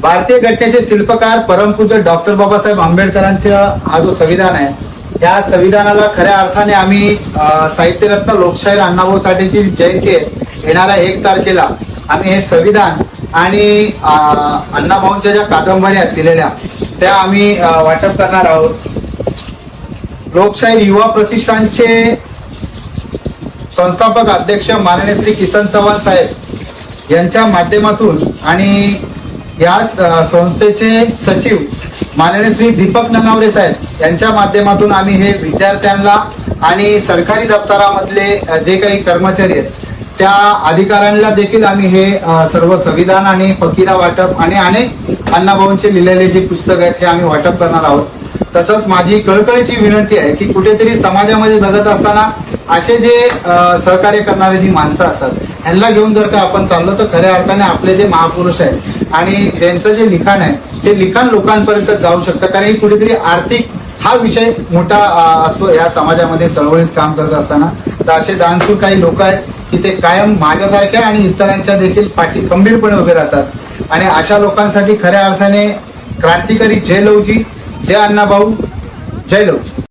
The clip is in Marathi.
भारतीय घटनेचे शिल्पकार परमपूज्य डॉक्टर बाबासाहेब आंबेडकरांचा हा जो संविधान आहे या संविधानाला खऱ्या अर्थाने आम्ही साहित्यरत्न लोकशाहीर अण्णाभाऊ साठेची जयंती येणाऱ्या एक तारखेला आम्ही हे संविधान आणि अण्णाभाऊंच्या ज्या कादंबऱ्या दिलेल्या त्या आम्ही वाटप करणार आहोत. लोकशाही युवा प्रतिष्ठानचे संस्थापक अध्यक्ष माननीय श्री किसन चव्हाण साहेब यांच्या माध्यमातून आणि या संस्थेचे सचिव माननीय श्री दीपक ननावरे साहेब यांच्या माध्यमातून आम्ही हे विद्यार्थ्यांना आणि सरकारी दप्तरामधले जे काही कर्मचारी आहेत त्या अधिकाऱ्यांना देखील आम्ही हे सर्व संविधान आणि फकीरा वाटप आणि अनेक अण्णाभाऊंचे लिहिलेले जे पुस्तक आहेत हे आम्ही वाटप करणार आहोत. तसंच माझी कळकळीची विनंती आहे की कुठेतरी समाजामध्ये जगत असताना असे जे सहकार्य करणारे जी माणसं असतात यांना घेऊन जर का आपण चाललो तर खऱ्या अर्थाने आपले जे महापुरुष आहेत आणि ज्यांचं जे लिखाण आहे ते लिखाण लोकांपर्यंत जाऊ शकतं. कारण ही कुठेतरी आर्थिक हा विषय मोठा असतो या समाजामध्ये चळवळीत काम करत असताना. तर असे दानसूर काही लोक आहेत की ते कायम माझ्यासारख्या आणि इतरांच्या देखील पाठी खंबीरपणे उभे राहतात. आणि अशा लोकांसाठी खऱ्या अर्थाने क्रांतिकारी जय लवजी जय अण्णाभाऊ जय लवजी